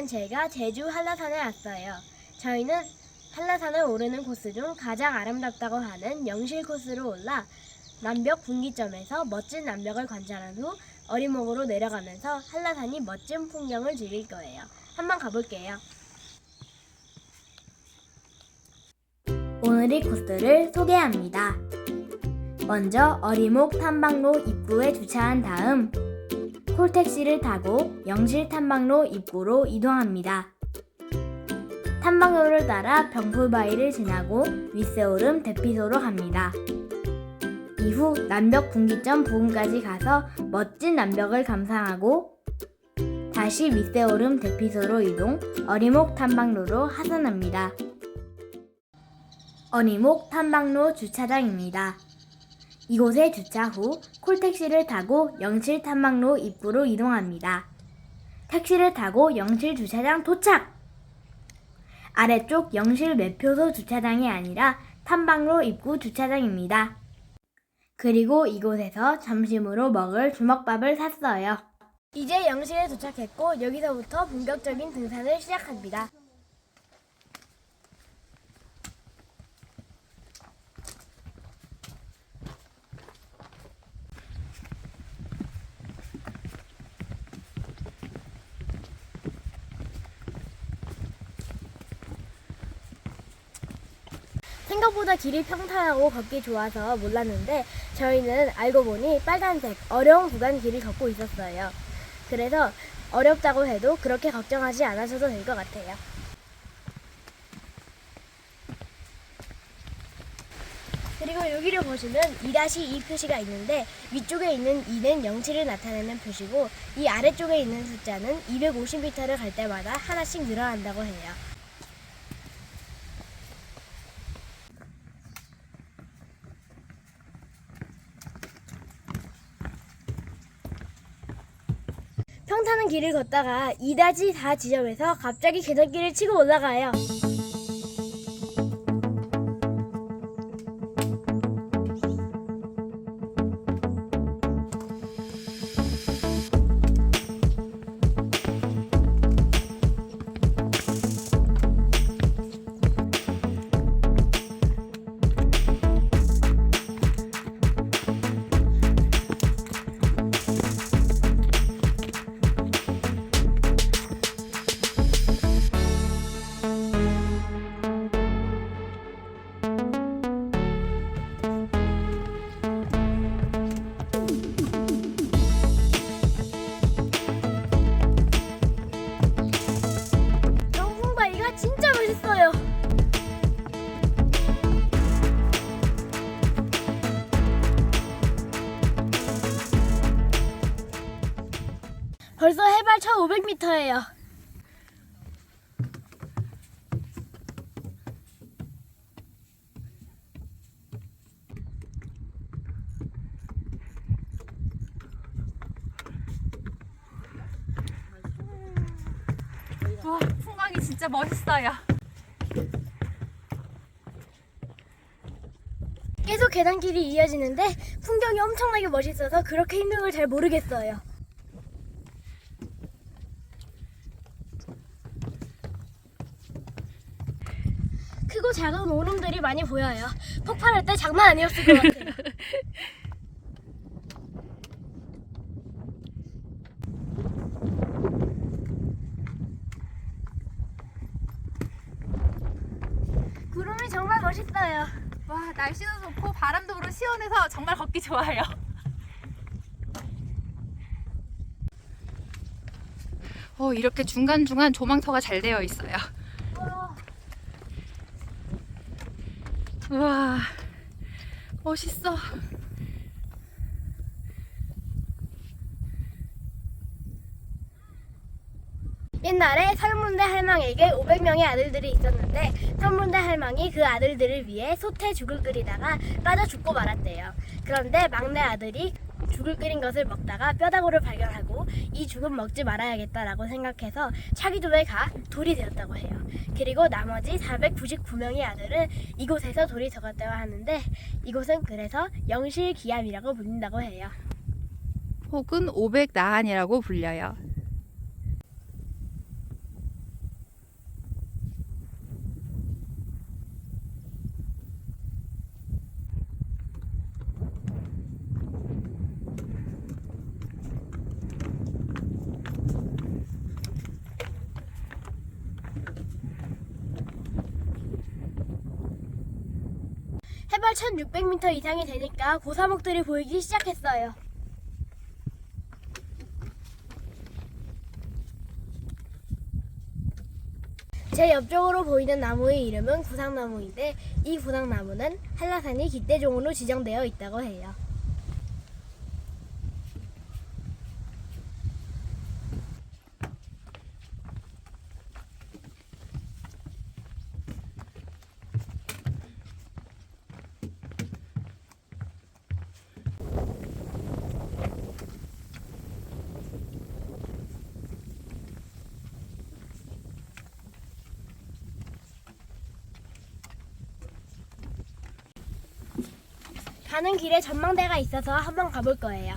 오늘은 제가 제주 한라산에 왔어요. 저희는 한라산을 오르는 코스 중 가장 아름답다고 하는 영실 코스로 올라 남벽 분기점에서 멋진 남벽을 관찰한 후 어리목으로 내려가면서 한라산이 멋진 풍경을 즐길 거예요. 한번 가볼게요. 오늘의 코스를 소개합니다. 먼저 어리목 탐방로 입구에 주차한 다음 콜택시를 타고 영실 탐방로 입구로 이동합니다. 탐방로를 따라 병풀바위를 지나고 윗세오름 대피소로 갑니다. 이후 남벽 분기점 부근까지 가서 멋진 남벽을 감상하고 다시 윗세오름 대피소로 이동 어리목 탐방로로 하산합니다. 어리목 탐방로 주차장입니다. 이곳에 주차 후 콜택시를 타고 영실 탐방로 입구로 이동합니다. 택시를 타고 영실 주차장 도착! 아래쪽 영실 매표소 주차장이 아니라 탐방로 입구 주차장입니다. 그리고 이곳에서 점심으로 먹을 주먹밥을 샀어요. 이제 영실에 도착했고 여기서부터 본격적인 등산을 시작합니다. 생각보다 길이 평탄하고 걷기 좋아서 몰랐는데 저희는 알고 보니 빨간색 어려운 구간 길을 걷고 있었어요. 그래서 어렵다고 해도 그렇게 걱정하지 않으셔도 될 것 같아요. 그리고 여기를 보시면 2-2 표시가 있는데 위쪽에 있는 2는 영치를 나타내는 표시고 이 아래쪽에 있는 숫자는 250m를 갈 때마다 하나씩 늘어난다고 해요. 길을 걷다가 2-4 지점에서 갑자기 계단길을 치고 올라가요. 1,500m예요. 와, 풍광이 진짜 멋있어요. 계속 계단길이 이어지는데 풍경이 엄청나게 멋있어서 그렇게 힘든 걸 잘 모르겠어요. 크고 작은 오름들이 많이 보여요. 폭발할 때 장난 아니었을 것 같아요. 구름이 정말 멋있어요. 와, 날씨도 좋고 바람도 불어 시원해서 정말 걷기 좋아요. 어, 이렇게 중간중간 조망터가 잘 되어 있어요. 우와. 우와, 멋있어. 옛날에 설문대 할망에게 500명의 아들들이 있었는데 설문대 할망이 그 아들들을 위해 소태 죽을 끓이다가 빠져 죽고 말았대요. 그런데 막내 아들이 죽을 끓인 것을 먹다가 뼈다구를 발견하고 이 죽은 먹지 말아야겠다라고 생각해서 차기도에 가 돌이 되었다고 해요. 그리고 나머지 499명의 아들은 이곳에서 돌이 되었다고 하는데 이곳은 그래서 영실기암이라고 불린다고 해요. 혹은 500나한이라고 불려요. 해발 1600m 이상이 되니까 고사목들이 보이기 시작했어요. 제 옆쪽으로 보이는 나무의 이름은 구상나무인데 이 구상나무는 한라산이 기대종으로 지정되어 있다고 해요. 가는 길에 전망대가 있어서 한번 가볼 거예요.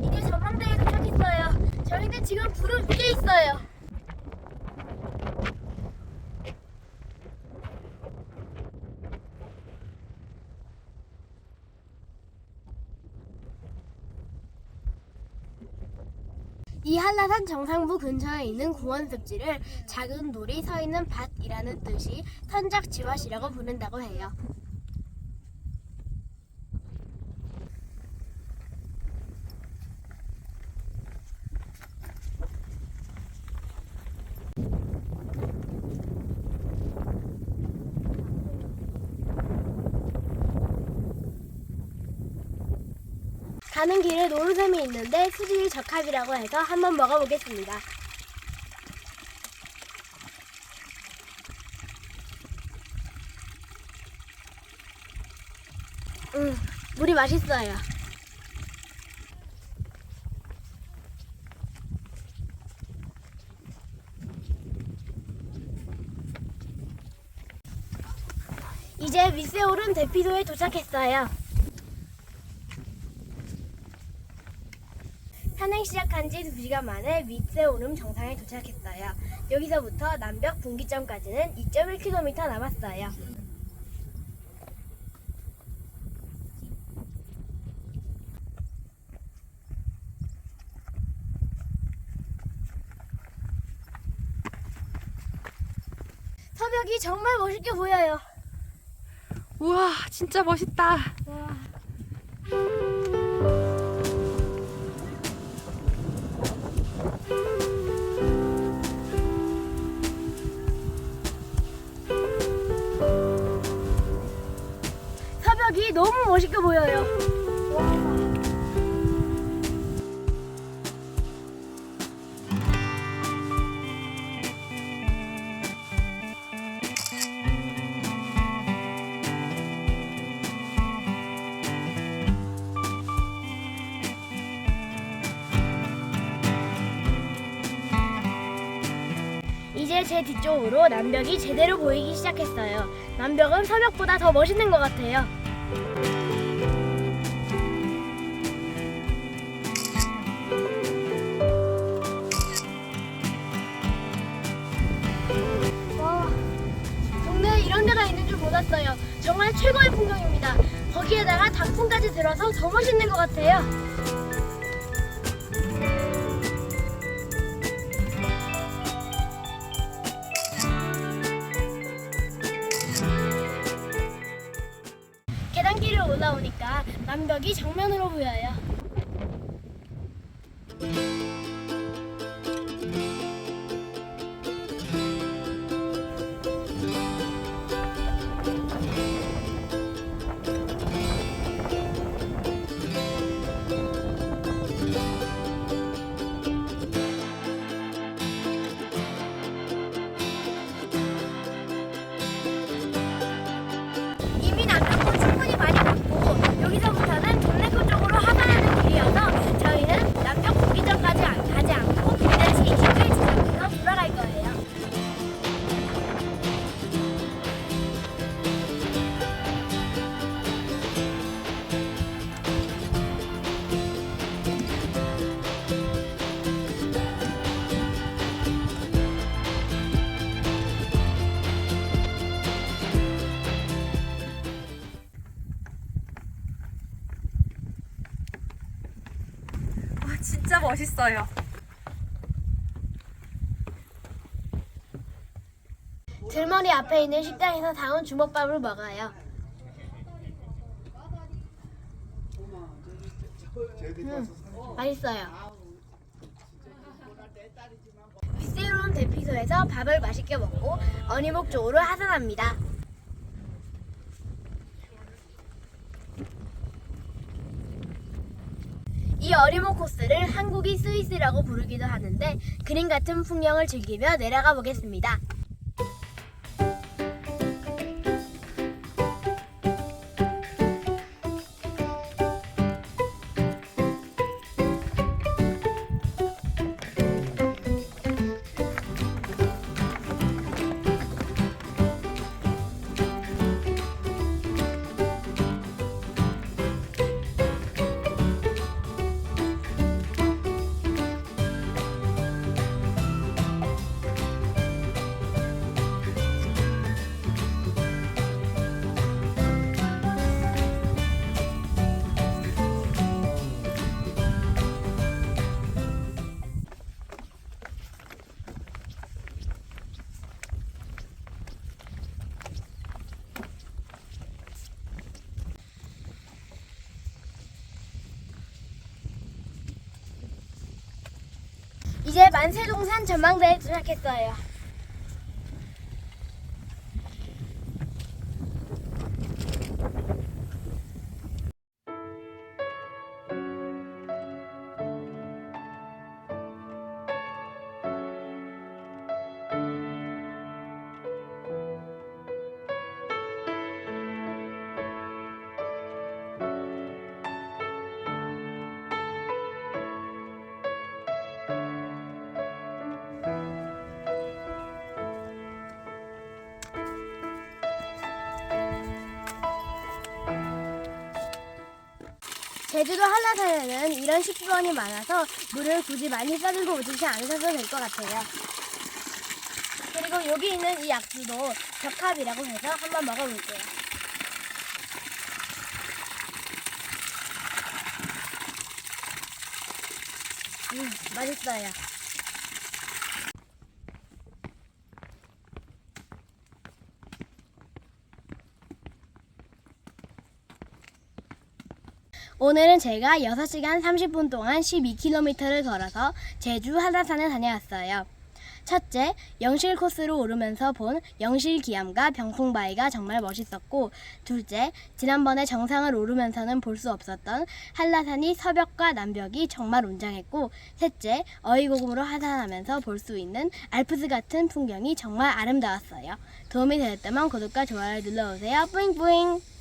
이제 전망대에 도착했어요. 저희는 지금 불을 위에 있어요. 이 한라산 정상부 근처에 있는 구원습지를 작은 돌이 서 있는 밭이라는 뜻이 선작지화시라고 부른다고 해요. 가는 길에 노루샘이 있는데 수질 적합이라고 해서 한번 먹어보겠습니다. 음, 물이 맛있어요. 이제 밑세오른 대피소에 도착했어요. 산행 시작한 지 2시간 만에 밑세오름 정상에 도착했어요. 여기서부터 남벽 분기점까지는 2.1km 남았어요. 서벽이 정말 멋있게 보여요. 우와, 진짜 멋있다. 와. 서벽이 너무 멋있게 보여요. 와. 이제 제 뒤쪽으로 남벽이 제대로 보이기 시작했어요. 남벽은 서벽보다 더 멋있는 것 같아요. 정말 최고의 풍경입니다. 거기에다가 단풍까지 들어서 더 멋있는 것 같아요. 계단길을 올라오니까 남벽이 정면으로 보여요. 멋있어요. 들머리 앞에 있는 식당에서 사온 주먹밥을 먹어요. 음, 맛있어요. 새로운 대피소에서 밥을 맛있게 먹고 어니목 쪽으로 하산합니다. 이 어리목 코스를 한국이 스위스라고 부르기도 하는데 그림 같은 풍경을 즐기며 내려가 보겠습니다. 이제 만세동산 전망대에 도착했어요. 제주도 한라산에는 이런 식수원이 많아서 물을 굳이 많이 싸들고 오지 않으셔도 될 것 같아요. 그리고 여기 있는 이 약주도 벽합이라고 해서 한번 먹어볼게요. 음, 맛있어요. 오늘은 제가 6시간 30분 동안 12km를 걸어서 제주 한라산을 다녀왔어요. 첫째, 영실 코스로 오르면서 본 영실 기암과 병풍바위가 정말 멋있었고, 둘째, 지난번에 정상을 오르면서는 볼 수 없었던 한라산이 서벽과 남벽이 정말 웅장했고, 셋째, 어이고금으로 하산하면서 볼 수 있는 알프스 같은 풍경이 정말 아름다웠어요. 도움이 되었다면 구독과 좋아요 눌러주세요. 뿌잉뿌잉!